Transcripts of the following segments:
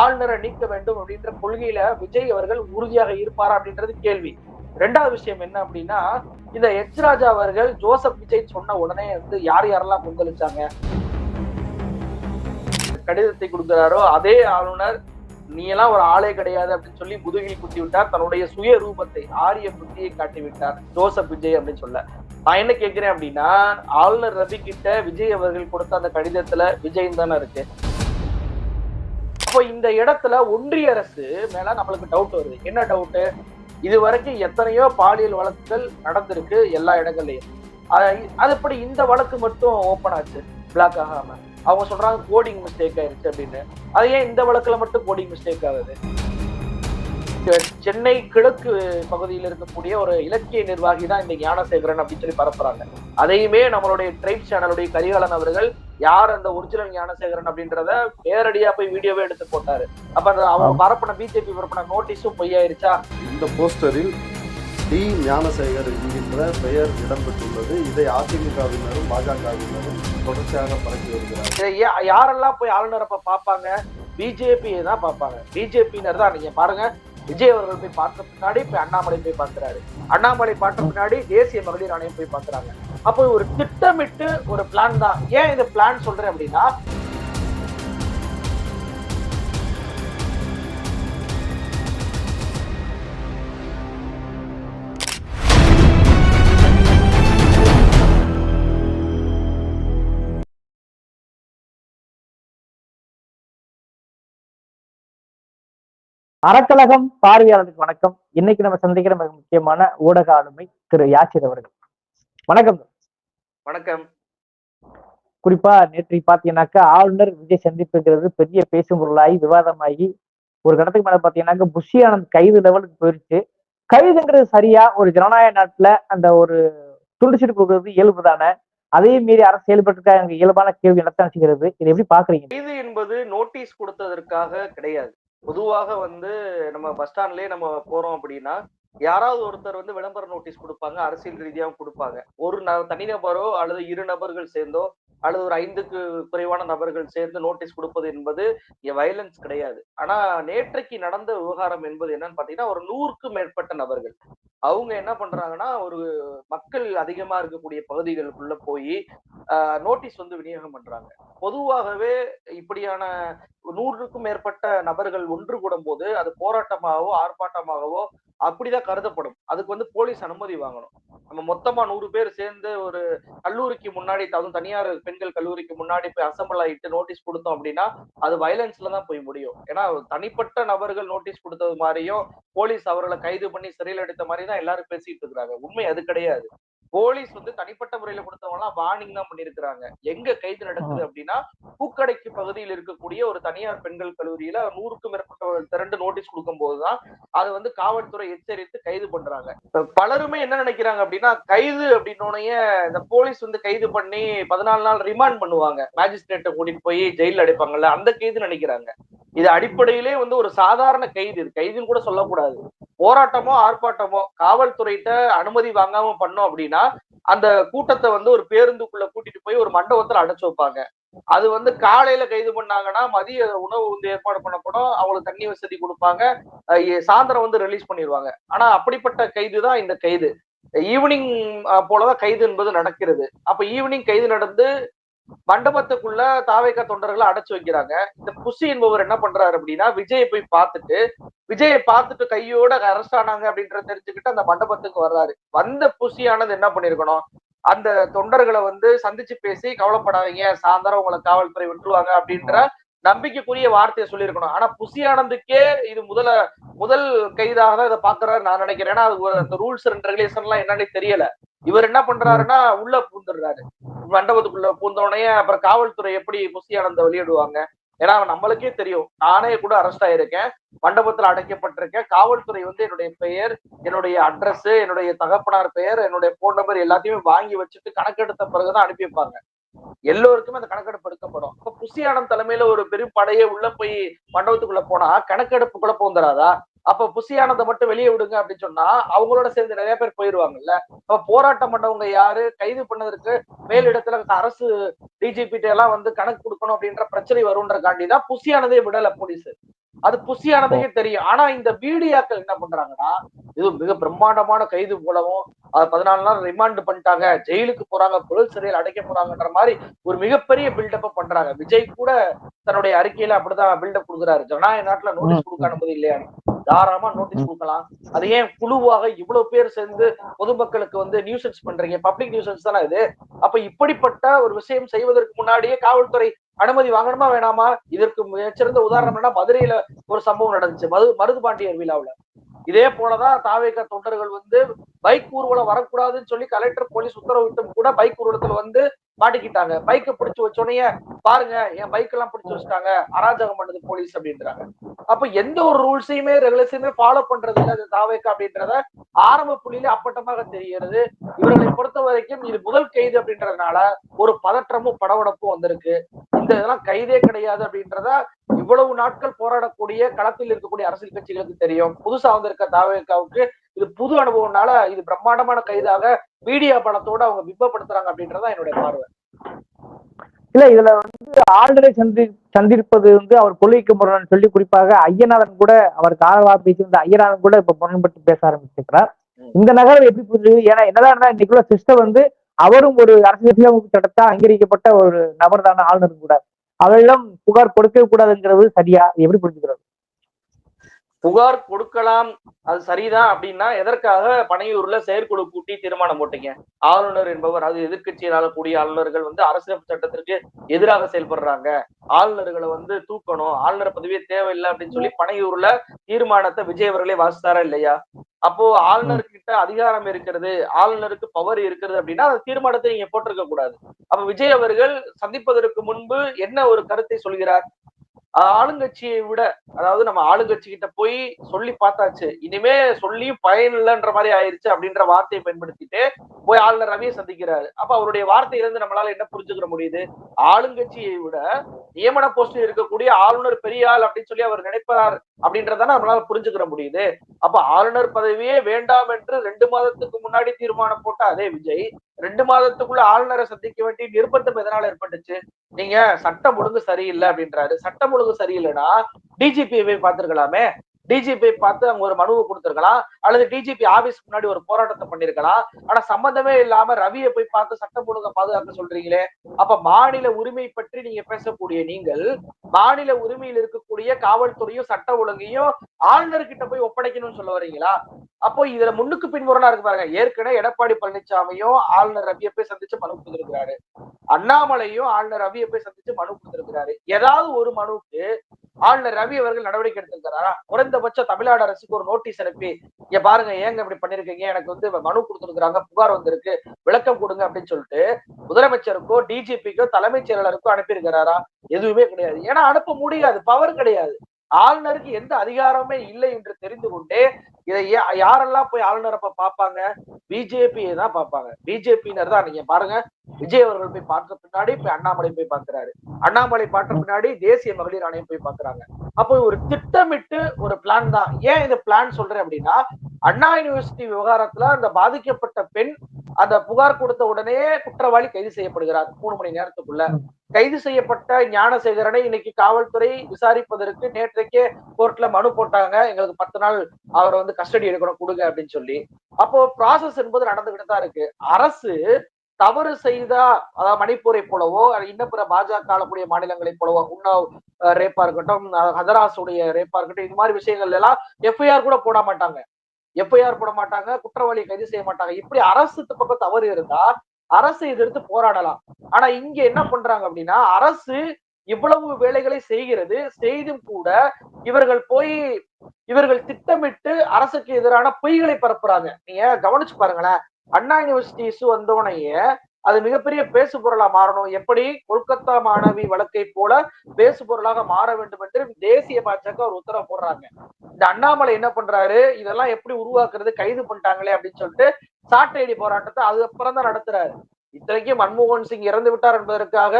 ஆளுநரை நீக்க வேண்டும் அப்படின்ற கொள்கையில விஜய் அவர்கள் உறுதியாக இருப்பாரா அப்படின்றது கேள்வி. ரெண்டாவது விஷயம் என்ன அப்படின்னா இந்த எச் ராஜா அவர்கள் ஜோசப் விஜய் சொன்ன உடனே வந்து யார் யாரெல்லாம் கொந்தளிச்சாங்க? கடிதத்தை கொடுக்கிறாரோ அதே ஆளுநர் நீ எல்லாம் ஒரு ஆளே கிடையாது அப்படின்னு சொல்லி முதுகில் குத்தி விட்டார் தன்னுடைய சுய ரூபத்தை ஆரிய புத்தியை காட்டி விட்டார் ஜோசப் விஜய் அப்படின்னு சொல்ல. நான் என்ன கேட்கிறேன் அப்படின்னா ஆளுநர் ரவி கிட்ட விஜய் அவர்கள் கொடுத்த அந்த கடிதத்துல விஜய் தானே இருக்கு. அப்போ இந்த இடத்துல ஒன்றிய அரசு மேல நம்மளுக்கு டவுட் வருது. என்ன டவுட்டு இது வரைக்கும் எத்தனையோ பாலியல் வழக்குகள் நடந்திருக்கு எல்லா இடங்கள்லயும். அது- அதுபடி இந்த வழக்கு மட்டும் ஓப்பன் ஆச்சு பிளாக் ஆகாம. அவங்க சொல்றாங்க கோடிங் மிஸ்டேக் ஆயிருச்சு அப்படின்னு. அது ஏன் இந்த வழக்குல மட்டும் கோடிங் மிஸ்டேக் ஆகுது? சென்னை கிழக்கு பகுதியில் இருக்கக்கூடிய ஒரு இலக்கிய நிர்வாகி தான் இந்த ஞானசேகரன் அப்படின்னு சொல்லி பரப்புறாங்க. அதையுமே நம்மளுடைய ட்ரைப் சேனலுடைய கரிகாலன் அவர்கள் யார் அந்த ஒரிஜினல் ஞானசேகரன் அப்படின்றத நேரடியா போய் வீடியோவே எடுத்து போட்டாரு. அப்ப அந்த அவன் பரப்பின பிஜேபி பரப்பின நோட்டீஸும் பொய்யாயிருச்சா? இந்த போஸ்டரில் டி ஞானசேகர் என்கின்ற பெயர் இடம்பெற்றுள்ளது. இதை அதிமுகவினரும் பாஜகவினரும் தொடர்ச்சியாக பரப்பி வருகிறார் யாரெல்லாம் போய் ஆளுநரை அப்ப பார்ப்பாங்க? பிஜேபி தான் பார்ப்பாங்க. பிஜேபியினர் தான். நீங்க பாருங்க. விஜய் அவர்கள் போய் பார்த்த பின்னாடி போய் அண்ணாமலை போய் பார்க்கிறாரு. அண்ணாமலை பார்த்த பின்னாடி தேசிய மகளிர் ஆணையம் போய் பார்க்கறாங்க. அப்போ ஒரு திட்டமிட்டு ஒரு பிளான் தான். ஏன் இந்த பிளான் சொல்றேன் அப்படின்னா அறக்கழகம் பார்வையாளருக்கு வணக்கம். இன்னைக்கு நம்ம சந்திக்கிற மிக முக்கியமான ஊடக ஆளுமை திரு யாசிர் அவர்கள். வணக்கம். வணக்கம். குறிப்பா நேற்று பாத்தீங்கன்னாக்கா ஆளுநர் விஜய் சந்திப்புங்கிறது பெரிய பேசும் பொருளாகி விவாதமாகி ஒரு கடத்துக்கு மேல பாத்தீங்கன்னாக்கா புஷி ஆனந்த் கைது லெவலுக்கு போயிருச்சு. கைதுங்கிறது சரியா ஒரு ஜனநாயக நாட்டுல அந்த ஒரு துண்டுச்சீட்டு கொடுக்கறது இயல்பு தானே அதே மீறி அரசு செயல்பட்டு அங்க இயல்பான கேள்வி நடத்தான் செய்கிறது இதை எப்படி பாக்குறீங்க? கைது என்பது நோட்டீஸ் கொடுத்ததற்காக கிடையாது. பொதுவாக வந்து நம்ம பஸ் ஸ்டாண்ட்லயே நம்ம போறோம் அப்படின்னா யாராவது ஒருத்தர் வந்து விளம்பர நோட்டீஸ் கொடுப்பாங்க அரசியல் ரீதியாகவும் கொடுப்பாங்க. ஒரு ந- தனிநபரோ அல்லது இரு நபர்கள் சேர்ந்தோ அல்லது ஒரு ஐந்துக்கு குறைவான நபர்கள் சேர்ந்து நோட்டீஸ் கொடுப்பது என்பது வயலன்ஸ் கிடையாது. ஆனா நேற்றைக்கு நடந்த விவகாரம் என்பது என்னன்னு பாத்தீங்கன்னா ஒரு நூறுக்கும் மேற்பட்ட நபர்கள். அவங்க என்ன பண்றாங்கன்னா ஒரு மக்கள் அதிகமா இருக்கக்கூடிய பகுதிகளுக்குள்ள போய் நோட்டீஸ் வந்து விநியோகம் பண்றாங்க. பொதுவாகவே இப்படியான நூறுக்கும் மேற்பட்ட நபர்கள் ஒன்று கூடும் போது அது போராட்டமாகவோ ஆர்ப்பாட்டமாகவோ அப்படிதான் கருதப்படும். அதுக்கு வந்து போலீஸ் அனுமதி வாங்கணும். நம்ம மொத்தமா நூறு பேர் சேர்ந்து ஒரு கல்லூரிக்கு முன்னாடி அதுவும் தனியார் பெண்கள் கல்லூரிக்கு முன்னாடி போய் அசம்பிள் ஆகிட்டு நோட்டீஸ் கொடுத்தோம் அப்படின்னா அது வயலன்ஸ்ல தான் போய் முடியும். ஏன்னா தனிப்பட்ட நபர்கள் நோட்டீஸ் கொடுத்தது மாதிரியும் போலீஸ் அவர்களை கைது பண்ணி சிறையில் எடுத்த மாதிரி தான் எல்லாரும் பேசிட்டு இருக்கிறாங்க. உண்மை அது கிடையாது. போலீஸ் வந்து தனிப்பட்ட முறையில கொடுத்தவங்க எல்லாம் வார்னிங் தான் பண்ணிருக்கிறாங்க எங்க கைது நடக்குது அப்படின்னா பூக்கடைக்கு பகுதியில் இருக்கக்கூடிய ஒரு தனியார் பெண்கள் கல்லூரியில நூறுக்கும் மேற்பட்டவர்கள் திரண்டு நோட்டீஸ் கொடுக்கும் போதுதான் அதை வந்து காவல்துறை எச்சரித்து கைது பண்றாங்க. பலருமே என்ன நினைக்கிறாங்க அப்படின்னா கைது அப்படின்னோடனே இந்த போலீஸ் வந்து கைது பண்ணி பதினாலு நாள் ரிமாண்ட் பண்ணுவாங்க. மேஜிஸ்ட்ரேட்டை கூட்டிட்டு போய் ஜெயில அடைப்பாங்கல்ல அந்த கைது நினைக்கிறாங்க. இது அடிப்படையிலே வந்து ஒரு சாதாரண கைது. இது கைதுன்னு கூட சொல்லக்கூடாது. போராட்டமோ ஆர்ப்பாட்டமோ காவல்துறையிட்ட அனுமதி வாங்காம பண்ணோம் அப்படின்னா அந்த கூட்டத்தை வந்து ஒரு பேருந்துக்குள்ள கூட்டிட்டு போய் ஒரு மண்டபத்துல அடைச்சு வைப்பாங்க. அது வந்து காலையில கைது பண்ணாங்கன்னா மதிய உணவு வந்து ஏற்பாடு பண்ணப்படும். அவங்களுக்கு தண்ணி வசதி கொடுப்பாங்க. சாயந்தரம் வந்து ரிலீஸ் பண்ணிடுவாங்க ஆனா அப்படிப்பட்ட கைது தான் இந்த கைது. ஈவினிங் போலதான் கைது என்பது நடக்கிறது. அப்ப ஈவினிங் கைது நடந்து மண்டபத்துக்குள்ள தாவேக்க தொண்டர்களை அடைச்சு வைக்கிறாங்க. இந்த புசி என்பவர் என்ன பண்றாரு அப்படின்னா விஜயை போய் பார்த்துட்டு விஜயை பார்த்துட்டு கையோட அரெஸ்ட் ஆனாங்க அப்படின்றத தெரிஞ்சுக்கிட்டு அந்த மண்டபத்துக்கு வர்றாரு. வந்த புசியானது என்ன பண்ணிருக்கணும்? அந்த தொண்டர்களை வந்து சந்திச்சு பேசி கவலைப்படாதீங்க சாயந்தரம் உங்களை காவல்துறை விட்டுருவாங்க அப்படின்ற நம்பிக்கைக்குரிய வார்த்தையை சொல்லியிருக்கணும். ஆனா புசி ஆனந்துக்கே இது முதல முதல் கைதாக தான் இதை பாக்குறாரு நான் நினைக்கிறேன். ஏன்னா அது அந்த ரூல்ஸ் அண்ட் ரெகுலேஷன் எல்லாம் என்னன்னு தெரியல. இவர் என்ன பண்றாருன்னா உள்ள பூந்துடுறாரு. மண்டபத்துக்குள்ள பூந்தோடனே அப்புறம் காவல்துறை எப்படி புசி ஆனந்த வெளியிடுவாங்க? ஏன்னா நம்மளுக்கே தெரியும். நானே கூட அரெஸ்ட் ஆயிருக்கேன். மண்டபத்துல அடைக்கப்பட்டிருக்கேன். காவல்துறை வந்து என்னுடைய பெயர் என்னுடைய அட்ரஸ் என்னுடைய தகப்பனார் பெயர் என்னுடைய போன் நம்பர் எல்லாத்தையுமே வாங்கி வச்சுட்டு கணக்கெடுத்த பிறகுதான் அனுப்பி வைப்பாங்க. எல்லோருக்குமே அந்த கணக்கெடுப்பு எடுக்கப்படும் அப்ப புசியானம் தலைமையில ஒரு பெரும் படையே உள்ள போய் மண்டபத்துக்குள்ள போனா கணக்கெடுப்பு கூட போந்துராதா அப்ப புசியானத்தை மட்டும் வெளியே விடுங்க அப்படின்னு சொன்னா அவங்களோட சேர்ந்து நிறைய பேர் போயிருவாங்கல்ல? அப்ப போராட்டம் பண்ணவங்க யாரு? கைது பண்ணதற்கு மேலிடத்துல அரசு டிஜிபி எல்லாம் வந்து கணக்கு கொடுக்கணும் அப்படின்ற பிரச்சனை வரும்ன்றக்காண்டி தான் புசியானதே விடல போலீஸ். அது புசியானதுக்கே தெரியும். ஆனா இந்த மீடியாக்கள் என்ன பண்றாங்கன்னா இது மிக பிரம்மாண்டமான கைது போலவும் அது பதினாலு நாள் ரிமாண்ட் பண்ணிட்டாங்க ஜெயிலுக்கு போறாங்க புழல் சிறையில் அடைக்க போறாங்கன்ற மாதிரி ஒரு மிகப்பெரிய பில்டப் பண்றாங்க. விஜய் கூட தன்னுடைய அறிக்கையில அப்படிதான் பில்டப் கொடுக்குறாரு. ஜனநாயக நாட்டுல நோட்டீஸ் கொடுக்க அனுமதி இல்லையா தாராளமா நோட்டீஸ் கொடுக்கலாம். அது ஏன் குழுவாக இவ்வளவு பேர் சேர்ந்து பொதுமக்களுக்கு வந்து நியூசன்ஸ் பண்றீங்க? பப்ளிக் நியூசன்ஸ் தானே இது. அப்ப இப்படிப்பட்ட ஒரு விஷயம் செய்வதற்கு முன்னாடியே காவல்துறை அனுமதி வாங்கணுமா வேணாமா? இதற்கு மிகச்சிறந்த உதாரணம் என்ன மதுரையில ஒரு சம்பவம் நடந்துச்சு. மது மருதுபாண்டியர் விழாவுல. இதே போலதான் தாவேக தொண்டர்கள் வந்து பைக் ஊர்வலம் வரக்கூடாதுன்னு சொல்லி கலெக்டர் போலீஸ் உத்தரவிட்டும் கூட பைக் ஊர்வலத்துல வந்து மாட்டிக்கிட்டாங்க. பைக்கை பிடிச்சு வச்சோடனே பாருங்க என் பைக் எல்லாம் பிடிச்சு வச்சுட்டாங்க. அராஜகம் பண்ணுது போலீஸ் அப்படின்றாங்க. அப்ப எந்த ஒரு ரூல்ஸையுமே ரெகுலேஷனுமே ஃபாலோ பண்றது இல்ல அது தாவேக்கா அப்படின்றத ஆரம்ப புள்ளியில அப்பட்டமாக தெரிகிறது. இவர்களை பொறுத்த வரைக்கும் இது முதல் கைது அப்படின்றதுனால ஒரு பதற்றமும் படபடப்பும் வந்திருக்கு. இந்த இதெல்லாம் கைதே கிடையாது அப்படின்றத இவ்வளவு நாட்கள் போராடக்கூடிய களத்தில் இருக்கக்கூடிய அரசியல் கட்சிகளுக்கு தெரியும். புதுசா வந்திருக்க தாவேக்காவுக்கு இது புது அனுபவம்னால இது பிரம்மாண்டமான கைதாக மீடியா படத்தோட அவங்க பிம்பப்படுத்துறாங்க அப்படின்றதான் என்னுடைய பார்வை. இல்ல இதுல வந்து ஆளுநரை சந்தி சந்திப்பது வந்து அவர் கொள்கைக்கு முரண் சொல்லி குறிப்பாக ஐயநாதன் கூட அவருக்கு ஆதரவா பேசியிருந்த ஐயநாதன் கூட இப்ப முரண்பட்டு பேச ஆரம்பிச்சிருக்கிறார். இந்த நகரம் எப்படி புரியுது ஏன்னா என்னதான் இன்னைக்குள்ள சிஸ்டம் வந்து அவரும் ஒரு அரசியலமைப்பு சட்டத்தா அங்கீகரிக்கப்பட்ட ஒரு நபர் தானே ஆளுநர் கூட. அவரிடம் புகார் கொடுக்கவே கூடாதுங்கிறது சரியா? எப்படி புரிஞ்சுக்கிறது புகார் கொடுக்கலாம் அது சரிதான் அப்படின்னா எதற்காக பனையூர்ல செயற்குழு கூட்டி தீர்மானம் போட்டீங்க? ஆளுநர் என்பவர் அது எதிர்கட்சியினால கூடிய ஆளுநர்கள் வந்து அரசியல் சட்டத்திற்கு எதிராக செயல்படுறாங்க. ஆளுநர்களை வந்து தூக்கணும் ஆளுநர் பதவியே தேவையில்லை அப்படின்னு சொல்லி பனையூர்ல தீர்மானத்தை விஜய் அவர்களே வாசித்தாரா இல்லையா? அப்போ ஆளுநர்கிட்ட அதிகாரம் இருக்கிறது ஆளுநருக்கு பவர் இருக்கிறது அப்படின்னா அந்த தீர்மானத்தை நீங்க போட்டிருக்க கூடாது. அப்ப விஜய் அவர்கள் சந்திப்பதற்கு முன்பு என்ன ஒரு கருத்தை சொல்கிறார்? ஆளுங்கட்சியை விட அதாவது நம்ம ஆளுங்கட்சி கிட்ட போய் சொல்லி பார்த்தாச்சு. இனிமே சொல்லி பயன் இல்லைன்ற மாதிரி ஆயிருச்சு அப்படின்ற வார்த்தையை பயன்படுத்திட்டு போய் ஆளுநர் ரவியை சந்திக்கிறாரு. அப்ப அவருடைய வார்த்தையிலிருந்து நம்மளால என்ன புரிஞ்சுக்கிற முடியுது? ஆளுங்கட்சியை விட நியமன போஸ்டில் இருக்கக்கூடிய ஆளுநர் பெரிய ஆள் அப்படின்னு சொல்லி அவர் நினைப்பார் அப்படின்றதான நம்மளால புரிஞ்சுக்கிற முடியுது. அப்ப ஆளுநர் பதவியே வேண்டாம் என்று ரெண்டு மாதத்துக்கு முன்னாடி தீர்மானம் போட்ட அதே விஜய் ரெண்டு மாதத்துக்குள்ள ஆளுநரை சந்திக்க வேண்டிய நிர்பந்தம் எதனால ஏற்பட்டுச்சு? நீங்க சட்டம் ஒழுங்கு சரியில்லை அப்படின்றாரு. சட்டம் ஒழுங்கு சரியில்லைன்னா டிஜிபியை போய் பார்த்திருக்கலாமே? டிஜிபி பார்த்து அவங்க ஒரு மனுவை கொடுத்திருக்கலாம். அல்லது டிஜிபி ஆபீஸ் முன்னாடி ஒரு போராட்டத்தை பண்ணிருக்கலாம் ஆனா சம்பந்தமே இல்லாம ரவியை போய் பார்த்து சட்டம் ஒழுங்க பாதுகாக்க சொல்றீங்களே. அப்ப மாநில உரிமை பற்றி நீங்க பேசக்கூடிய நீங்கள் மாநில உரிமையில் இருக்கக்கூடிய காவல்துறையும் சட்ட ஒழுங்கையும் ஆளுநர் கிட்ட போய் ஒப்படைக்கணும்னு சொல்ல வரீங்களா? அப்போ இதுல முன்னுக்கு பின்முரணா இருக்கு பாருங்க. ஏற்கனவே எடப்பாடி பழனிசாமியும் ஆளுநர் ரவியை போய் சந்திச்சு மனு கொடுத்திருக்கிறாரு. அண்ணாமலையும் ஆளுநர் ரவியை போய் சந்திச்சு மனு கொடுத்திருக்கிறாரு. ஏதாவது ஒரு மனுவுக்கு ஆளுநர் ரவி அவர்கள் நடவடிக்கை எடுத்திருக்கிறாரா? குறைந்தபட்ச தமிழ்நாடு அரசுக்கு ஒரு நோட்டீஸ் அனுப்பி இங்க பாருங்க ஏங்க இப்படி பண்ணிருக்கீங்க? எனக்கு வந்து மனு கொடுத்துருக்காங்க புகார் வந்திருக்கு விளக்கம் கொடுங்க அப்படின்னு சொல்லிட்டு முதலமைச்சருக்கோ டிஜிபிக்கோ தலைமைச் செயலாளருக்கோ அனுப்பியிருக்கிறாரா? எதுவுமே கிடையாது. ஏன்னா அனுப்ப முடியாது பவர் கிடையாது. ஆளுநருக்கு எந்த அதிகாரமே இல்லை என்று தெரிந்து கொண்டே இதை யாரெல்லாம் போய் ஆளுநரை அப்ப பார்ப்பாங்க? பிஜேபியை தான் பார்ப்பாங்க. பிஜேபியினர் தான் நீங்க பாருங்க. விஜய் அவர்கள் போய் பார்த்த பின்னாடி போய் அண்ணாமலை போய் பார்க்கிறாரு. அண்ணாமலை பார்த்த பின்னாடி தேசிய மகளிர் ஆணையம் போய் பார்க்கறாங்க. அப்போ ஒரு திட்டமிட்டு ஒரு பிளான் தான். ஏன் இந்த பிளான் சொல்றேன் அப்படின்னா அண்ணா யூனிவர்சிட்டி விவகாரத்துல அந்த பாதிக்கப்பட்ட பெண் அந்த புகார் கொடுத்த உடனே குற்றவாளி கைது செய்யப்படுகிறார். மூணு மணி நேரத்துக்குள்ள. கைது செய்யப்பட்ட ஞானசேகரனை இன்னைக்கு காவல்துறை விசாரிப்பதற்கு நேற்றைக்கே கோர்ட்ல மனு போட்டாங்க. எங்களுக்கு பத்து நாள் அவரை வந்து கஸ்டடி எடுக்கணும் கொடுங்க அப்படின்னு சொல்லி. அப்போ ப்ராசஸ் என்பது நடந்துகிட்டு தான் இருக்கு. அரசு தவறு செய்தா அதாவது மணிப்பூரை போலவோ இன்னும் இன்ன பிற பாஜக ஆளக்கூடிய மாநிலங்களைப் போலவோ உன்னாவ் ரேப்பா இருக்கட்டும் ஹதராசுடைய ஹதராஸுடைய ரேப்பா இருக்கட்டும் இது மாதிரி விஷயங்கள் எல்லாம் எஃப்ஐஆர் கூட போட மாட்டாங்க. எஃப்ஐஆர் போட மாட்டாங்க குற்றவாளியை கைது செய்ய மாட்டாங்க. இப்படி அரசு பக்கம் தவறு இருந்தா அரசு எதிர்த்து போராடலாம். ஆனா இங்க என்ன பண்றாங்க அப்படின்னா அரசு இவ்வளவு வேலைகளை செய்கிறது செய்தும் கூட இவர்கள் போய் இவர்கள் திட்டமிட்டு அரசுக்கு எதிரான பொய்களை பரப்புறாங்க. நீங்க கவனிச்சு பாருங்களேன். அண்ணா யூனிவர்சிட்டிஸ் வந்தோடனேயே அது மிகப்பெரிய பேசு பொருளா மாறணும். எப்படி? கொல்கத்தா மாணவி வழக்கை போல பேசு பொருளாக மாற வேண்டும் என்று தேசிய பாஜக ஒரு உத்தரவு போடுறாங்க. இந்த அண்ணாமலை என்ன பண்றாரு? இதெல்லாம் எப்படி உருவாக்குறது? கைது பண்ணிட்டாங்களே அப்படின்னு சொல்லிட்டு சாட்டையடி போராட்டத்தை அது அப்புறம் தான் நடத்துறாரு. இத்தனைக்கும் மன்மோகன் சிங் இறந்து விட்டார் என்பதற்காக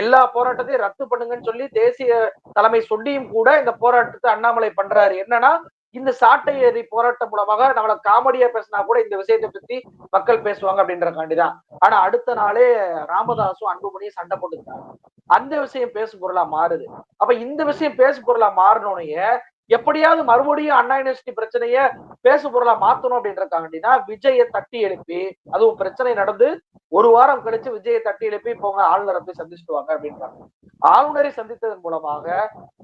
எல்லா போராட்டத்தையும் ரத்து பண்ணுங்கன்னு சொல்லி தேசிய தலைமை சொல்லியும் கூட இந்த போராட்டத்தை அண்ணாமலை பண்றாரு. என்னன்னா இந்த சாட்டை ஏறி போராட்டம் மூலமாக நம்மள காமெடியா பேசினா கூட இந்த விஷயத்தை பத்தி மக்கள் பேசுவாங்க அப்படின்றக்காண்டிதான் ஆனா அடுத்த நாளே ராமதாசும் அன்புமணியும் சண்டை போட்டுக்கிட்டாங்க. அந்த விஷயம் பேசு பொருளா மாறுது. அப்ப இந்த விஷயம் பேசு பொருளா மாறினோடனே எப்படியாவது மறுபடியும் அண்ணா யூனிவர்சிட்டி பிரச்சனைய பேசு பொருளா மாத்தணும் அப்படின்றக்காண்டினா விஜயை தட்டி எழுப்பி அதுவும் பிரச்சனை நடந்து ஒரு வாரம் கழிச்சு விஜயை தட்டி எழுப்பி போங்க ஆளுநரை போய் சந்திச்சுட்டு வாங்க அப்படின்றாங்க. ஆளுநரை சந்தித்ததன் மூலமாக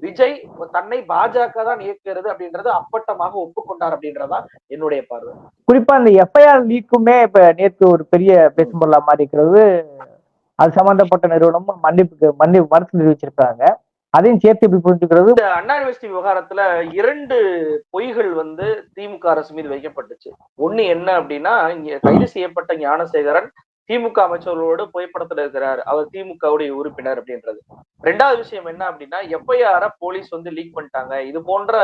விஜய் தன்னை பாஜக தான் இயக்குகிறது அப்படின்றது அப்பட்டமாக ஒப்புக்கொண்டார் அப்படின்றதா என்னுடைய பார்வை. குறிப்பா இந்த எஃப்ஐஆர் லீக்குமே இப்ப நேற்று ஒரு பெரிய பேசும் பொருளா மாறி இருக்கிறது அது சம்பந்தப்பட்ட நிறுவனமும் மன்னிப்புக்கு மன்னிப்பு மறுத்து தெரிவிச்சிருக்காங்க. அதையும் சேர்த்து இப்படி புரிஞ்சுக்கிறது இந்த அண்ணா யூனிவர்சிட்டி விவகாரத்துல இரண்டு பொய்கள் வந்து திமுக அரசு மீது வைக்கப்பட்டுச்சு. ஒண்ணு என்ன அப்படின்னா இங்க கைது செய்யப்பட்ட ஞானசேகரன் திமுக அமைச்சர்களோடு புகைப்படத்துல இருக்கிறார். அவர் திமுகவுடைய உறுப்பினர் அப்படின்றது. ரெண்டாவது விஷயம் என்ன அப்படின்னா எஃப்ஐஆர போலீஸ் வந்து லீக் பண்ணிட்டாங்க. இது போன்ற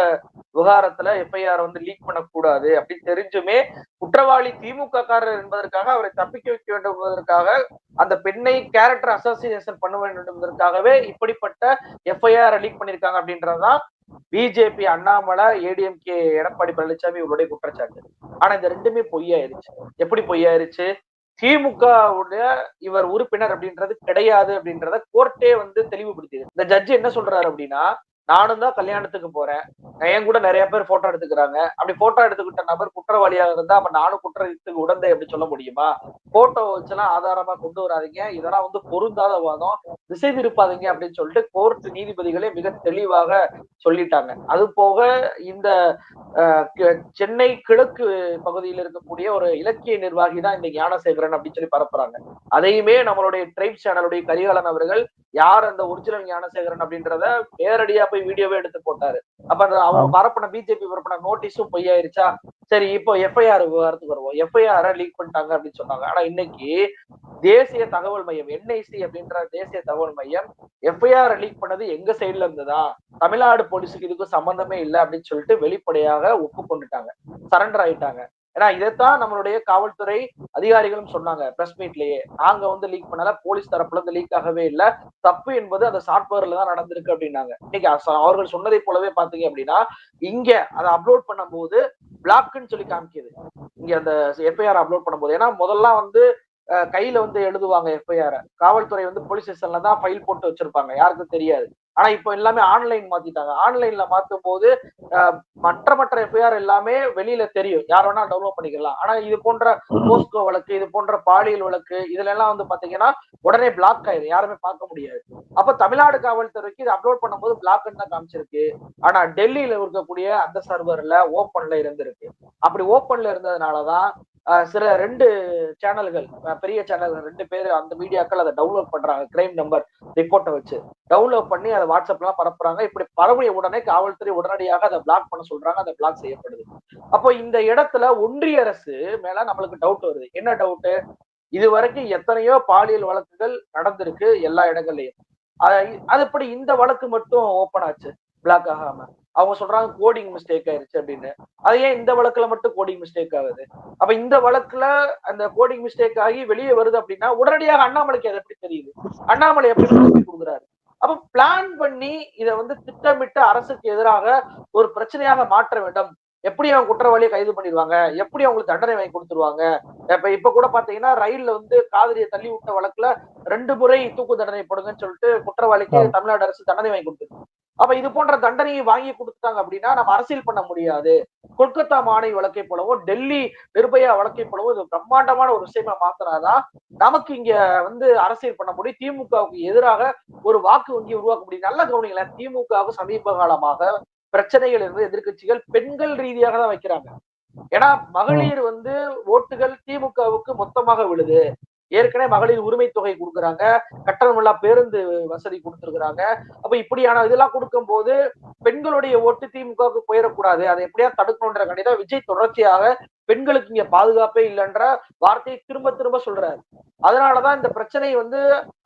விவகாரத்துல எஃப்ஐஆர் வந்து லீக் பண்ணக்கூடாது அப்படின்னு தெரிஞ்சுமே குற்றவாளி திமுக காரர் என்பதற்காக அவரை தப்பிக்க வைக்க வேண்டும் என்பதற்காக அந்த பெண்ணை கேரக்டர் அசோசியேஷன் பண்ண வேண்டும் என்பதற்காகவே இப்படிப்பட்ட எஃப்ஐஆர் லீக் பண்ணிருக்காங்க அப்படின்றதுதான் பிஜேபி அண்ணாமலை ஏடிஎம்கே எடப்பாடி பழனிசாமி இவருடைய குற்றச்சாட்டு. ஆனா இந்த ரெண்டுமே பொய்யாயிருச்சு. எப்படி பொய்யாயிருச்சு? திமுகவுடைய இவர் உறுப்பினர் அப்படின்றது கிடையாது அப்படின்றத கோர்ட்டே வந்து தெளிவுபடுத்தியது இந்த ஜட்ஜ் என்ன சொல்றாரு அப்படின்னா நானும் தான் கல்யாணத்துக்கு போறேன். என் கூட நிறைய பேர் போட்டோ எடுத்துக்கிறாங்க. அப்படி போட்டோ எடுத்துக்கிட்ட நபர் குற்றவாளியாக இருந்தா அப்ப நானும் குற்றத்துக்கு உடந்தை அப்படி சொல்ல முடியுமா? போட்டோ வச்செல்லாம் ஆதாரமா கொண்டு வராதீங்க. இதெல்லாம் வந்து பொருந்தாத வாதம். திசை திருப்பாதீங்க அப்படின்னு சொல்லிட்டு கோர்ட் நீதிபதிகளே மிக தெளிவாக சொல்லிட்டாங்க. அது போக இந்த சென்னை கிழக்கு பகுதியில் இருக்கக்கூடிய ஒரு இலக்கிய நிர்வாகி தான் இந்த ஞானசேகரன் அப்படின்னு சொல்லி பரப்புறாங்க. அதையுமே நம்மளுடைய ட்ரைப் சேனலுடைய கரிகாலன் அவர்கள் யார் அந்த ஒரிஜினல் ஞானசேகரன் அப்படின்றத நேரடியா போய் வீடியோவே எடுத்து போட்டாரு. அப்ப அவங்க பரப்பின பிஜேபி பரப்பின நோட்டீஸும் பொய்யாயிருச்சா? சரி இப்போ எஃப்ஐஆர் விவகாரத்துக்கு வருவோம். எஃப்ஐஆர் லீக் பண்ணிட்டாங்க அப்படின்னு சொன்னாங்க. ஆனா இன்னைக்கு தேசிய தகவல் மையம் என்ஐசி அப்படின்ற தேசிய தகவல் மையம் எஃப்ஐஆர் லீக் பண்ணது எங்க சைடுல இருந்ததா? தமிழ்நாடு போலீஸுக்கு இதுக்கும் சம்பந்தமே இல்லை அப்படின்னு சொல்லிட்டு வெளிப்படையாக ஒப்புக்கொண்டுட்டாங்க. சரண்டர் ஆயிட்டாங்க. ஏன்னா இதைத்தான் நம்மளுடைய காவல்துறை அதிகாரிகளும் சொன்னாங்க. பிரஸ் மீட்லயே நாங்க வந்து லீக் பண்ணல போலீஸ் தரப்புல இருந்து லீக் ஆகவே இல்ல. தப்பு என்பது அந்த சாஃப்ட்வேர்ல தான் நடந்திருக்கு அப்படின்னாங்க. இன்னைக்கு அவர்கள் சொன்னதை போலவே பாத்தீங்க அப்படின்னா இங்க அதை அப்லோட் பண்ணும்போது பிளாக்னு சொல்லி காமிக்குது. இங்க அந்த எஃப்ஐஆர் அப்லோட் பண்ணும்போது. ஏன்னா முதல்ல வந்து கையில வந்து எழுதுவாங்க எஃப்ஐஆர் காவல்துறை வந்து போலீஸ் ஸ்டேஷன்ல தான் ஃபைல் போட்டு வச்சிருப்பாங்க. யாருக்கும் தெரியாது. ஆனா இப்போ எல்லாமே ஆன்லைன் மாத்திட்டாங்க. ஆன்லைன்ல மாத்தும் போது மற்ற மற்ற எஃப்ஐஆர் எல்லாமே வெளியில தெரியும். யார் வேணா டவுன்லோட் பண்ணிக்கலாம். ஆனா இது போன்ற போஸ்கோ வழக்கு இது போன்ற பாலியல் வழக்கு இதுல எல்லாம் வந்து பாத்தீங்கன்னா உடனே பிளாக் ஆயிடும் யாருமே பார்க்க முடியாது. அப்ப தமிழ்நாடு காவல்துறைக்கு இது அப்லோட் பண்ணும்போது பிளாக்னு தான் காமிச்சிருக்கு. ஆனா டெல்லியில இருக்கக்கூடிய அந்த சர்வர்ல ஓப்பன்ல இருந்திருக்கு. அப்படி ஓப்பன்ல இருந்ததுனாலதான் சில ரெண்டு சேனல்கள் பெரிய சேனல்கள் ரெண்டு பேர் அந்த மீடியாக்கள் அதை டவுன்லோட் பண்றாங்க கிரைம் நம்பர் ரிப்போர்ட்டை வச்சு. டவுன்லோட் பண்ணி அதை வாட்ஸ்அப்லாம் பரப்புறாங்க. இப்படி பரவிய உடனே காவல்துறை உடனடியாக அதை பிளாக் பண்ண சொல்றாங்க அதை பிளாக் செய்யப்படுது. அப்போ இந்த இடத்துல ஒன்றிய அரசு மேல நம்மளுக்கு டவுட் வருது. என்ன டவுட்டு இது வரைக்கும் எத்தனையோ பாலியல் வழக்குகள் நடந்திருக்கு எல்லா இடங்கள்லயும். அது அது இந்த வழக்கு மட்டும் ஓப்பன் ஆச்சு பிளாக் ஆகாம. அவங்க சொல்றாங்க கோடிங் மிஸ்டேக் ஆயிருச்சு அப்படின்னு. அது ஏன் இந்த வழக்குல மட்டும் கோடிங் மிஸ்டேக் ஆகுது? அப்ப இந்த வழக்குல அந்த கோடிங் மிஸ்டேக் ஆகி வெளியே வருது அப்படின்னா உடனடியாக அண்ணாமலைக்கு அது எப்படி தெரியுது? அண்ணாமலை எப்படி கொடுக்குறாரு? அப்ப பிளான் பண்ணி இதை வந்து திட்டமிட்டு அரசுக்கு எதிராக ஒரு பிரச்சனையாக மாற்ற வேண்டும். எப்படி அவங்க குற்றவாளியை கைது பண்ணிடுவாங்க? எப்படி அவங்களுக்கு தண்டனை வாங்கி கொடுத்துருவாங்க? இப்ப இப்ப கூட பாத்தீங்கன்னா ரயில்ல வந்து காவிரியை தள்ளி விட்ட வழக்குல ரெண்டு முறை தூக்கு தண்டனை போடுங்கன்னு சொல்லிட்டு குற்றவாளிக்கு தமிழ்நாடு அரசு தண்டனை வாங்கி கொடுத்துருக்கு. அப்ப இது போன்ற தண்டனையை வாங்கி கொடுத்துட்டாங்க அப்படின்னா நம்ம அரசியல் பண்ண முடியாது. கொல்கத்தா மாணவி வழக்கை போலவோ டெல்லி நிர்பயா வழக்கை போலவோ இது பிரம்மாண்டமான ஒரு விஷயமா மாத்தினாதான் நமக்கு இங்க வந்து அரசியல் பண்ண முடியும். திமுகவுக்கு எதிராக ஒரு வாக்கு வங்கி உருவாக்க முடியும். நல்ல கவனிங்களேன் திமுகவுக்கு சமீப காலமாக பிரச்சனைகள் இருந்து எதிர்க்கட்சிகள் பெண்கள் ரீதியாக தான் வைக்கிறாங்க. ஏன்னா மகளிர் வந்து ஓட்டுகள் திமுகவுக்கு மொத்தமாக விழுது. ஏற்கனவே மகளிர் உரிமை தொகை கொடுக்குறாங்க கட்டணமில்லா பேருந்து வசதி கொடுத்துருக்குறாங்க. அப்ப இப்படியான இதெல்லாம் கொடுக்கும் போது பெண்களுடைய ஓட்டு திமுகவுக்கு போயிடக்கூடாது. அதை எப்படியா தடுக்கணுன்ற கண்டிப்பா விஜய் தொடர்ச்சியாக பெண்களுக்கு இங்க பாதுகாப்பே இல்லைன்ற வார்த்தையை திரும்ப திரும்ப சொல்றாரு. அதனாலதான் இந்த பிரச்சனை வந்து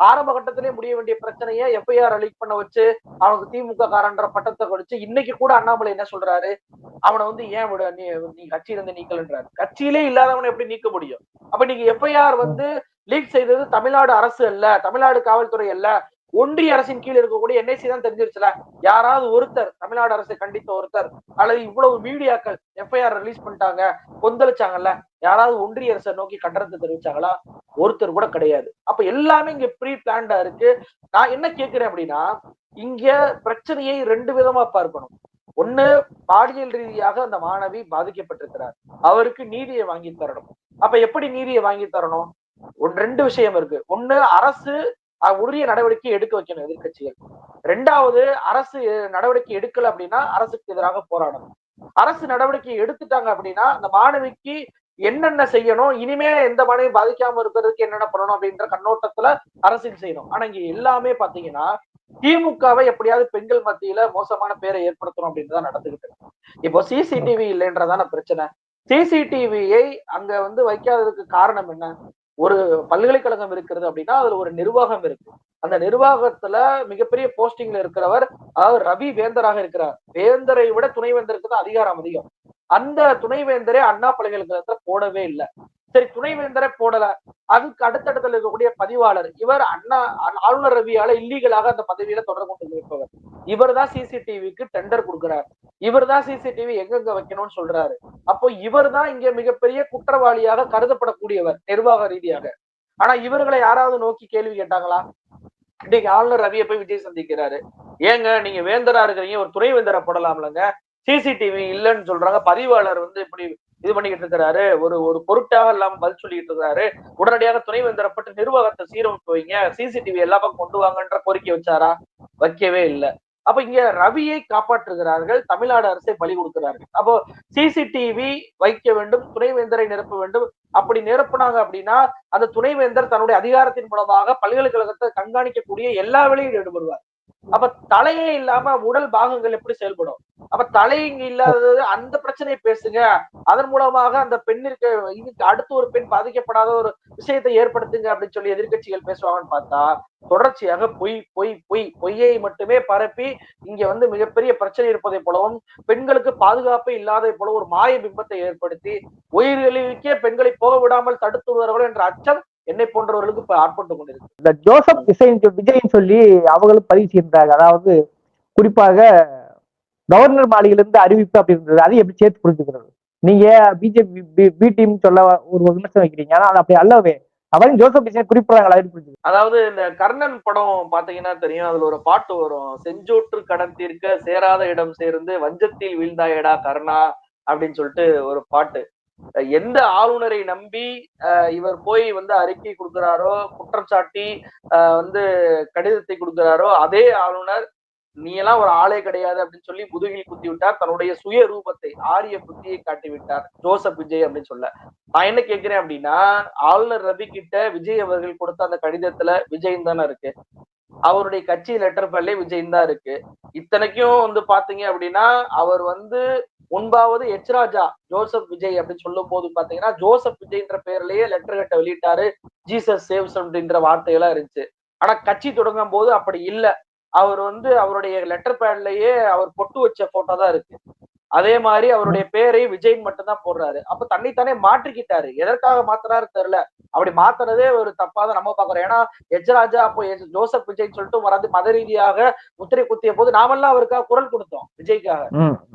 ஆரம்ப கட்டத்திலே முடிய வேண்டிய பிரச்சனையை எஃப்ஐஆர் லீக் பண்ண வச்சு அவனுக்கு திமுக காரன்ற பட்டத்தை கொடுத்து இன்னைக்கு கூட அண்ணாமலை என்ன சொல்றாரு? அவனை வந்து ஏன் விட நீ நீ கட்சியில இருந்து நீக்கலன்றாரு. கட்சியிலே இல்லாதவனை எப்படி நீக்க முடியும்? அப்ப நீங்க எஃப்ஐஆர் வந்து லீக் செய்தது தமிழ்நாடு அரசு அல்ல தமிழ்நாடு காவல்துறை அல்ல. ஒன்றிய அரசின் கீழ் இருக்கக்கூடிய என்ஐசி தான் தெரிஞ்சிருச்சுல. யாராவது ஒருத்தர் தமிழ்நாடு அரசை கண்டித்த ஒருத்தர் அல்லது இவ்வளவு மீடியாக்கள் எஃப்ஐஆர் ரிலீஸ் பண்ணிட்டாங்க கொந்தளிச்சாங்கல்ல யாராவது ஒன்றிய அரசை நோக்கி கண்டனத்தை தெரிவிச்சாங்களா? ஒருத்தர் கூட கிடையாது. அப்ப எல்லாமே இங்க ப்ரீ பிளான்டா இருக்கு. நான் என்ன கேட்கிறேன் அப்படின்னா இங்க பிரச்சனையை ரெண்டு விதமா பார்க்கணும். ஒண்ணு பாலியல் ரீதியாக அந்த மாணவி பாதிக்கப்பட்டிருக்கிறார். அவருக்கு நீதியை வாங்கி தரணும். அப்ப எப்படி நீதியை வாங்கி தரணும்? ஒன் ரெண்டு விஷயம் இருக்கு. ஒண்ணு அரசு உரிய நடவடிக்கை எடுக்க வைக்கணும் எதிர்க்கட்சிகள். ரெண்டாவது அரசு நடவடிக்கை எடுக்கல அப்படின்னா அரசுக்கு எதிராக போராடணும். அரசு நடவடிக்கை எடுத்துட்டாங்க அப்படின்னா அந்த மாணவிக்கு என்னென்ன செய்யணும் இனிமே எந்த மாணவி பாதிக்காம இருக்கிறதுக்கு என்னென்ன பண்ணணும் அப்படின்ற கண்ணோட்டத்துல அரசியல் செய்யணும். ஆனா இங்க எல்லாமே பாத்தீங்கன்னா திமுகவை எப்படியாவது பெண்கள் மத்தியில மோசமான பேரை ஏற்படுத்தணும் அப்படின்றத நடந்துகிட்டு இருக்கு இப்போ சிசிடிவி இல்லைன்றதான பிரச்சனை. சிசிடிவியை அங்க வந்து வைக்காததுக்கு காரணம் என்ன? ஒரு பல்கலைக்கழகம் இருக்கிறது அப்படின்னா அதுல ஒரு நிர்வாகம் இருக்கு. அந்த நிர்வாகத்துல மிகப்பெரிய போஸ்டிங்ல இருக்கிறவர் அதாவது ரவி வேந்தராக இருக்கிறார். வேந்தரை விட துணைவேந்தருக்கு தான் அதிகாரம் அதிகம். அந்த துணைவேந்தரே அண்ணா பல்கலைக்கழகத்துல போடவே இல்லை. சரி துணைவேந்தரை போடல. அதுக்கு அடுத்தடுத்துல இருக்கக்கூடிய பதிவாளர் இவர் அண்ணா ஆளுநர் ரவியால இல்லீகலாக அந்த பதவியில தொடர்பு கொண்டு இருப்பவர். இவர் தான் சிசிடிவிக்கு டெண்டர் கொடுக்கிறார். இவர் தான் சிசிடிவி எங்கெங்க வைக்கணும்னு சொல்றாரு. அப்போ இவர் தான் இங்க மிகப்பெரிய குற்றவாளியாக கருதப்படக்கூடியவர் நிர்வாக ரீதியாக. ஆனா இவர்களை யாராவது நோக்கி கேள்வி கேட்டாங்களா? இன்னைக்கு ஆளுநர் ரவியை போய் விஜய் சந்திக்கிறாரு. ஏங்க நீங்க வேந்தரா இருக்கிறீங்க ஒரு துணைவேந்தரை போடலாம்லங்க. சிசிடிவி இல்லைன்னு சொல்றாங்க. பதிவாளர் வந்து இப்படி இது பண்ணிக்கிட்டு இருக்கிறாரு. ஒரு ஒரு பொருட்டாக இல்லாம பதில் சொல்லிட்டு இருக்காரு உடனடியாக துணைவேந்தரப்பட்டு நிர்வாகத்தை சீரமைப்பு வைங்க. சிசிடிவி எல்லா பக்கம் கொண்டு வாங்கன்ற கோரிக்கை வச்சாரா? வைக்கவே இல்லை. அப்ப இங்க ரவியை காப்பாற்றுகிறார்கள் தமிழ்நாடு அரசை பலி கொடுக்கிறார்கள். அப்போ சிசிடிவி வைக்க வேண்டும் துணைவேந்தரை நிரப்ப வேண்டும். அப்படி நிரப்புனாங்க அப்படின்னா அந்த துணைவேந்தர் தன்னுடைய அதிகாரத்தின் மூலமாக பல்கலைக்கழகத்தை கண்காணிக்கக்கூடிய எல்லா வேலையும் ஈடுபடுவார். அப்ப தலையே இல்லாம உடல் பாகங்கள் எப்படி செயல்படும்? அப்ப தலை இங்க இல்லாதது அந்த பிரச்சனையை பேசுங்க. அதன் மூலமாக அந்த பெண்ணிற்கு இதுக்கு அடுத்து ஒரு பெண் பாதிக்கப்படாத ஒரு விஷயத்தை ஏற்படுத்துங்க அப்படின்னு சொல்லி எதிர்கட்சிகள் பேசுவாங்கன்னு பார்த்தா தொடர்ச்சியாக பொய் பொய் பொய் பொய்யை மட்டுமே பரப்பி இங்க வந்து மிகப்பெரிய பிரச்சனை இருப்பதை போலவும் பெண்களுக்கு பாதுகாப்பே இல்லாத போல ஒரு மாய பிம்பத்தை ஏற்படுத்தி உயிர்களுக்கே பெண்களை போக விடாமல் தடுத்து வருவார்கள் என்ற அச்சம் என்னை போன்றவர்களுக்கு இப்ப ஆட்பட்டு கொண்டிருக்கு. இந்த ஜோசப் விஜய் விஜய்ன்னு சொல்லி அவங்களும் பதிவு செய்கிறாங்க அதாவது குறிப்பாக கவர்னர் மாளிகையிலிருந்து அறிவிப்பு அப்படி இருந்தது. அதை எப்படி சேர்த்து புரிஞ்சுக்கிறது? நீங்க பிஜேபி பி டீம் சொல்ல ஒரு விமர்சனம் வைக்கிறீங்க. ஆனா அப்படி அல்லவே அவரும் ஜோசப் விஜய் குறிப்பிடுறாங்களா? புரிஞ்சுக்கிறது? அதாவது இந்த கர்ணன் படம் பாத்தீங்கன்னா தெரியும். அதுல ஒரு பாட்டு வரும். செஞ்சோற்று கடன் தீர்க்க சேராத இடம் சேர்ந்து வஞ்சத்தில் வீழ்ந்தாயடா கர்ணா அப்படின்னு சொல்லிட்டு ஒரு பாட்டு. எந்த ஆளுநரை நம்பி அஹ், இவர் போய் வந்து அறிக்கை கொடுக்கிறாரோ குற்றம் சாட்டி அஹ், வந்து கடிதத்தை கொடுக்கிறாரோ அதே ஆளுநர் நீ எல்லாம் ஒரு ஆளே கிடையாது அப்படின்னு சொல்லி முதுகில் குத்தி விட்டார். தன்னுடைய சுய ரூபத்தை ஆரிய புத்தியை காட்டி விட்டார். ஜோசப் விஜய் அப்படின்னு சொல்ல. நான் என்ன கேட்கிறேன் அப்படின்னா ஆளுநர் ரவி கிட்ட விஜய் அவர்கள் கொடுத்த அந்த கடிதத்துல விஜய் தானே இருக்கு. அவருடைய கட்சி லெட்டர் பல்லே விஜயம் தான் இருக்கு. இத்தனைக்கும் வந்து பாத்தீங்க அப்படின்னா அவர் வந்து முன்பாவது எச் ராஜா ஜோசப் விஜய் அப்படின்னு சொல்லும் போது பாத்தீங்கன்னா ஜோசப் விஜய்ன்ற பேர்லயே லெட்டர் கட்ட வெளியிட்டாரு. ஜீசஸ் சேவ்ஸ் அப்படின்ற வார்த்தையெல்லாம் இருந்துச்சு. ஆனா கட்சி தொடங்கும் போது அப்படி இல்ல. அவர் வந்து அவருடைய லெட்டர் பேட்லயே அவர் பொட்டு வச்ச போட்டோ தான் இருக்கு. அதே மாதிரி அவருடைய பேரை விஜய்ன்னு மட்டும்தான் போடுறாரு. அப்ப தன்னைத்தானே மாற்றிக்கிட்டாரு. எதற்காக மாத்துறாரு தெரியல. அப்படி மாத்துறதே ஒரு தப்பா தான் நம்ம பாக்குறோம் ஏன்னா எச்ராஜா அப்போ ஜோசப் விஜய் சொல்லிட்டு வந்து மத ரீதியாக முத்திரை குத்திய போது நாமெல்லாம் அவருக்காக குரல் கொடுத்தோம் விஜய்க்காக.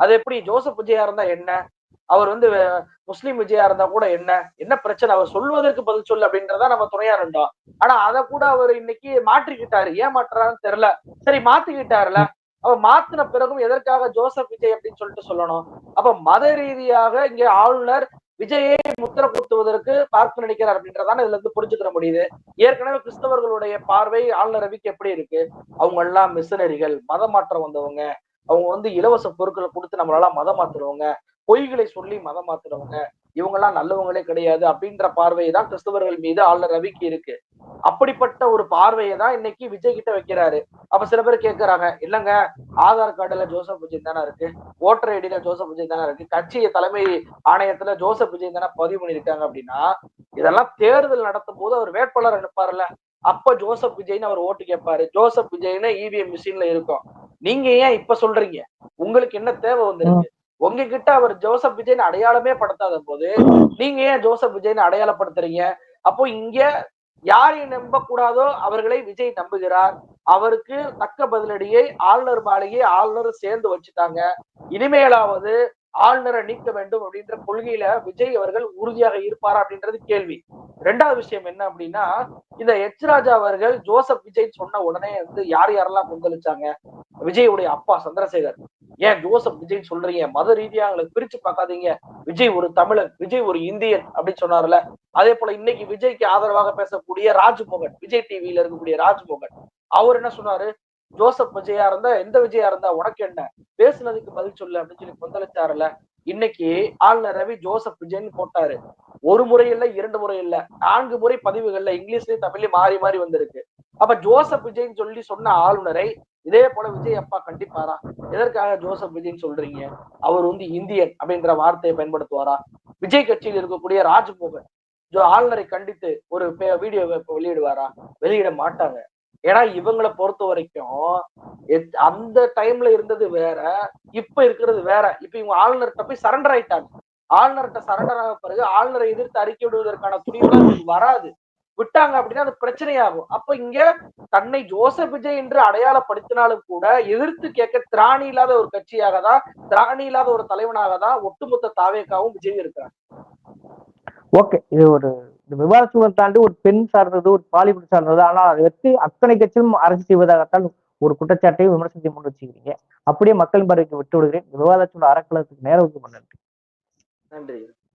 அது எப்படி? ஜோசப் விஜயா இருந்தா என்ன? அவர் வந்து முஸ்லிம் விஜயா இருந்தா கூட என்ன? என்ன பிரச்சனை? அவர் சொல்வதற்கு பதில் சொல்லு அப்படின்றதா நம்ம துணையா இருந்தோம் ஆனா அத கூட அவர் இன்னைக்கு மாற்றிக்கிட்டாரு. ஏன் மாற்றுறாருன்னு தெரியல. சரி மாத்திக்கிட்டாருல. அப்ப மாத்தின பிறகும் எதற்காக ஜோசப் விஜய் அப்படின்னு சொல்லிட்டு சொல்லணும். அப்ப மத ரீதியாக இங்க ஆளுநர் விஜயை முத்திர குத்துவதற்கு பார்த்து நினைக்கிறார் அப்படின்றதான இதுல இருந்து புரிஞ்சுக்கிற முடியுது. ஏற்கனவே கிறிஸ்தவர்களுடைய பார்வை ஆளுநர் ரவிக்கு எப்படி இருக்கு? அவங்க எல்லாம் மிஷனரிகள் மதம் மாற்றம் வந்தவங்க. அவங்க வந்து இலவச பொருட்களை கொடுத்து நம்மளால மதம் மாத்துறவங்க. பொய்களை சொல்லி மதம் மாத்துறவங்க. இவங்க எல்லாம் நல்லவங்களே கிடையாது அப்படின்ற பார்வையை தான் கிறிஸ்தவர்கள் மீது ஆளுநர் ரவிக்கு இருக்கு. அப்படிப்பட்ட ஒரு பார்வையை தான் இன்னைக்கு விஜய் கிட்ட வைக்கிறாரு. அப்ப சில பேர் கேட்கறாங்க இல்லங்க ஆதார் கார்டுல ஜோசப் விஜய் தானே இருக்கு? ஓட்டர் ஐடியில ஜோசப் விஜய் தானே இருக்கு? கட்சி தலைமை ஆணையத்துல ஜோசப் விஜய் தானே பதிவு பண்ணிருக்காங்க அப்படின்னா இதெல்லாம் தேர்தல் நடத்தும் போது அவர் வேட்பாளர் அனுப்பாருல்ல. அப்ப ஜோசப் விஜய்னு அவர் ஓட்டு கேட்பாரு ஜோசப் விஜய்னு இவிஎம் மிஷின்ல இருக்கும். நீங்க ஏன் இப்ப சொல்றீங்க? உங்களுக்கு என்ன தேவை வந்திருக்கு? உங்ககிட்ட அவர் ஜோசப் விஜய்னு அடையாளமே படுத்தாத போது நீங்க ஏன் ஜோசப் விஜய்னு அடையாளப்படுத்துறீங்க? அப்போ இங்க யாரை நம்பக்கூடாதோ அவர்களை விஜய் நம்புகிறார். அவருக்கு தக்க பதிலடியை ஆளுநர் மாளிகை ஆளுநர் சேர்ந்து வச்சுட்டாங்க. இனிமேலாவது ஆளுநரை நீக்க வேண்டும் அப்படின்ற கொள்கையில விஜய் அவர்கள் உறுதியாக இருப்பாரா அப்படின்றது கேள்வி. ரெண்டாவது விஷயம் என்ன அப்படின்னா இந்த எச் ராஜா அவர்கள் ஜோசப் விஜய் சொன்ன உடனே வந்து யார் யாரெல்லாம் கொந்தளிச்சாங்க? விஜயுடைய அப்பா சந்திரசேகர். ஏன் ஜோசப் விஜய் சொல்றீங்க? மத ரீதியா அவங்களை பிரிச்சு பார்க்காதீங்க. விஜய் ஒரு தமிழன் விஜய் ஒரு இந்தியன் அப்படின்னு சொன்னார்ல. அதே போல இன்னைக்கு விஜய்க்கு ஆதரவாக பேசக்கூடிய ராஜ்மோகன் விஜய் டிவியில இருக்கக்கூடிய ராஜ்மோகன் அவர் என்ன சொன்னாரு? ஜோசப் விஜயா இருந்தா எந்த விஜயா இருந்தா உனக்கு என்ன? பேசுனதுக்கு பதில் சொல்லு அப்படின்னு சொல்லி கொந்தளிச்சாருல இன்னைக்கு ஆளுநர் ரவி ஜோசப் விஜய்னு போட்டாரு. ஒரு முறை இல்ல இரண்டு முறை இல்ல நான்கு முறை பதிவுகள்ல இங்கிலீஷ்லயும் தமிழ்லயும் மாறி மாறி வந்திருக்கு. அப்ப ஜோசப் விஜய்னு சொல்லி சொன்ன ஆளுநரை இதே போல விஜய் அப்பா கண்டிப்பாரா? எதற்காக ஜோசப் விஜய்னு சொல்றீங்க? அவர் வந்து இந்தியன் அப்படின்ற வார்த்தையை பயன்படுத்துவாரா? விஜய் கட்சியில் இருக்கக்கூடிய ராஜ்மோகன் ஜோ ஆளுநரை கண்டித்து ஒரு வீடியோ வெளியிடுவாரா? வெளியிட மாட்டாங்க. ஏன்னா இவங்களை பொறுத்த வரைக்கும் எத்- அந்த டைம்ல இருந்தது வேற இப்ப இருக்கிறது வேற. இப்ப இவங்க ஆளுநர்கிட்ட போய் சரண்டர் ஆயிட்டாங்க. ஆளுநர்கிட்ட சரண்டர் ஆக பிறகு ஆளுநரை எதிர்த்து அறிக்கை விடுவதற்கான துணிவு இவங்களுக்கு வராது. விட்டாங்க அப்படின்னா அது பிரச்சனையாகும். அப்ப இங்க தன்னை ஜோசப் விஜய் என்று அடையாளப்படுத்தினாலும் கூட எதிர்த்து கேட்க திராணி இல்லாத ஒரு கட்சியாக தான் திராணி இல்லாத ஒரு தலைவனாக தான் ஒட்டுமொத்த தாவேக்காவும் விஜய் இருக்கிறாங்க ஓகே இது ஒரு இந்த விவாத சூழல் தாண்டி ஒரு பெண் சார்ந்தது ஒரு பாலிவுட் சார்ந்தது ஆனால் அதை வச்சு அத்தனை கட்சியும் அரசு செய்வதாகத்தான் ஒரு குற்றச்சாட்டையும் விமர்சனத்தையும் முன் வச்சுக்கிறீங்க. அப்படியே மக்களின் பார்வைக்கு விட்டு விடுகிறேன். விவாத சூழல் அறக்கலத்துக்கு நேரம் நன்றி. நன்றி.